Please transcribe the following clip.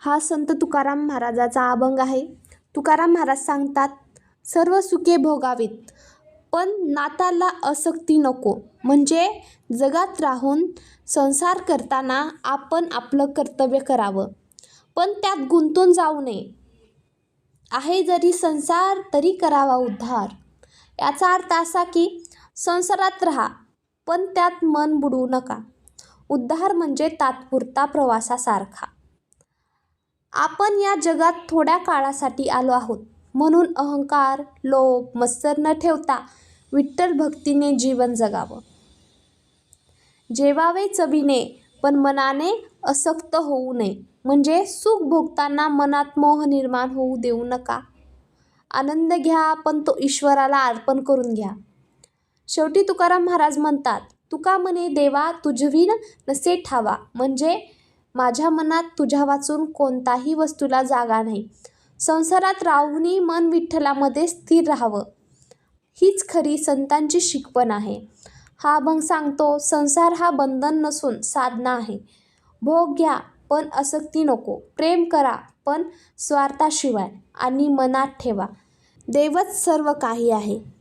हा संत तुकाराम महाराजाचा अभंग आहे. तुकाराम महाराज सांगतात सर्व सुखे भोगावीत पण नाताला आसक्ती नको. म्हणजे जगात राहून संसार करताना आपण आपलं कर्तव्य करावं. पण त्यात गुंतून जाऊ नये. आहे जरी संसार तरी करावा उद्धार. याचा अर्थ असा की संसारात राहा पण त्यात मन बुडवू नका. उद्धार म्हणजे तात्पुरता प्रवासासारखा. आपण या जगात थोड्या काळासाठी आलो आहोत. म्हणून अहंकार लोभ मत्सर न ठेवता विठ्ठल भक्तीने जीवन जगावं. जेवावे चवीने पण मनाने असक्त होऊ नये. म्हणजे सुख भोगताना मनात मोह निर्माण होऊ देऊ नका. आनंद घ्या पण तो ईश्वराला अर्पण करून घ्या. शेवटी तुकाराम महाराज म्हणतात तुका म्हणे देवा तुझवीन नसे ठावा. म्हणजे माझ्या मनात तुझ्या वाचून कोणताही वस्तूला जागा नाही. संसारात राहूनही मन विठ्ठलामध्ये स्थिर राहावं. हीच खरी संतांची शिकवण आहे. हा अभंग सांगतो संसार हा बंधन नसून साधना आहे. भोग घ्या पण आसक्ती नको. प्रेम करा पण स्वार्थाशिवाय आणि मनात ठेवा. देवच सर्व काही आहे.